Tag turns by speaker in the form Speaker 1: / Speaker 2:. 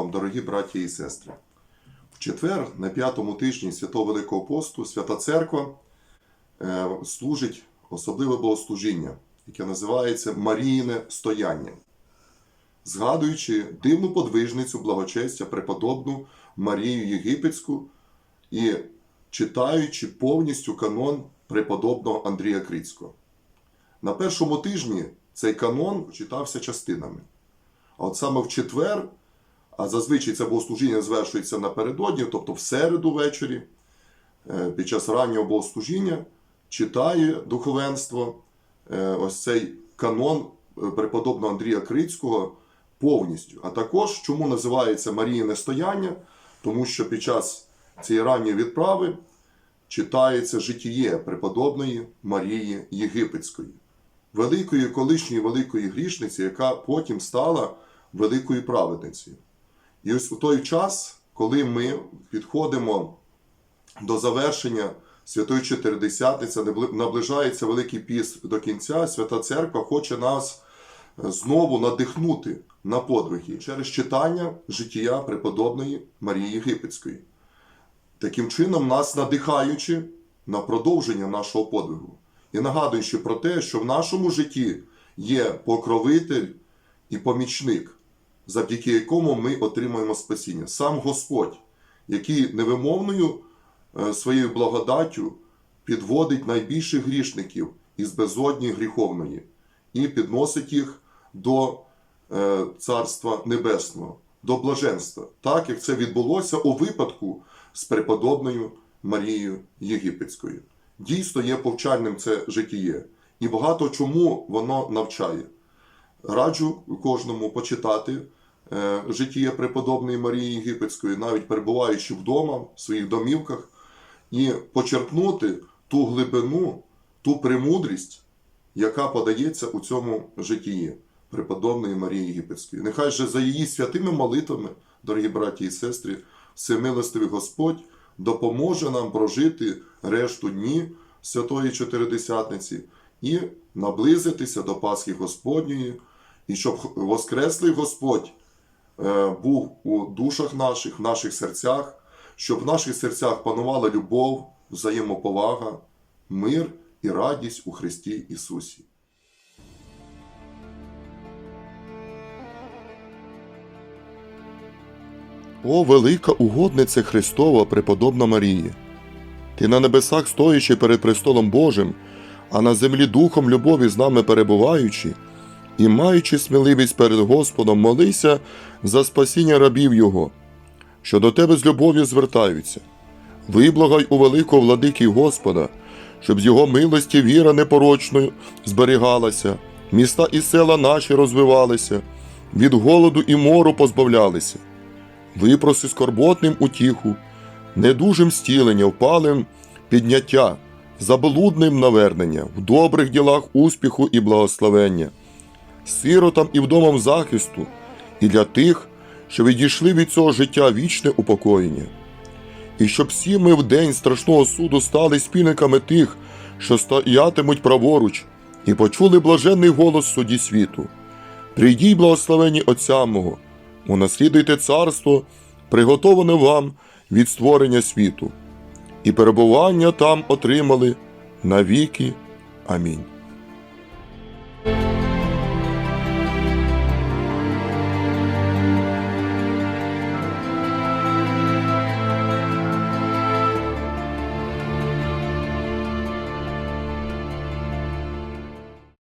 Speaker 1: вам, дорогі браті і сестри. В четвер, на п'ятому тижні Святого Великого посту, Свята Церква е, служить особливе богослужіння, яке називається Маріїне стояння, згадуючи дивну подвижницю благочестя преподобну Марію Єгипетську і читаючи повністю канон преподобного Андрія Крицького. На першому тижні цей канон читався частинами. А от саме в четвер, а зазвичай це богослужіння звершується напередодні, тобто в середу ввечері, е, під час раннього богослужіння, читає духовенство е, ось цей канон е, преподобного Андрія Крицького повністю. А також чому називається Маріїне стояння? Тому що під час цієї ранньої відправи читається житіє преподобної Марії Єгипетської, великої колишньої великої грішниці, яка потім стала великою праведницею. І ось у той час, коли ми підходимо до завершення Святої Чотиридесятниці, наближається Великий піст до кінця, Свята Церква хоче нас е, знову надихнути на подвиги через читання життя преподобної Марії Єгипетської. Таким чином, нас надихаючи на продовження нашого подвигу і нагадуючи про те, що в нашому житті є покровитель і помічник, завдяки якому ми отримуємо спасіння. Сам Господь, який невимовною е, своєю благодаттю підводить найбільших грішників із безодні гріховної і підносить їх до е, Царства Небесного, до блаженства, так як це відбулося у випадку з преподобною Марією Єгипетською. Дійсно є повчальним це житіє, і багато чому воно навчає. Раджу кожному почитати е, житіє преподобної Марії Єгипетської, навіть перебуваючи вдома, в своїх домівках, і почерпнути ту глибину, ту премудрість, яка подається у цьому житті преподобної Марії Єгипетської. Нехай же за її святими молитвами, дорогі браті і сестри, всемилостивий Господь допоможе нам прожити решту дні Святої Чотиридесятниці і наблизитися до Пасхи Господньої, і щоб Воскреслий Господь е, був у душах наших, в наших серцях, щоб в наших серцях панувала любов, взаємоповага, мир і радість у Христі Ісусі. О, велика угодниця Христова, преподобна Марія! Ти на небесах стоячи перед престолом Божим, а на землі духом любові з нами перебуваючи, і маючи сміливість перед Господом, молися за спасіння рабів Його, що до тебе з любов'ю звертаються. Виблагай у великого владики Господа, щоб з його милості віра непорочною зберігалася, міста і села наші розвивалися, від голоду і мору позбавлялися. Випроси скорботним утіху, недужим стілення, впалим підняття, заболудним навернення, в добрих ділах успіху і благословення, сиротам і вдомам захисту, і для тих, що відійшли від цього життя вічне упокоєння. І щоб всі ми в день страшного суду стали спільниками тих, що стоятимуть праворуч, і почули блаженний голос судді світу. Прийдіть, благословені Отця мого, унаслідуйте царство, приготоване вам від створення світу, і перебування там отримали навіки. Амінь.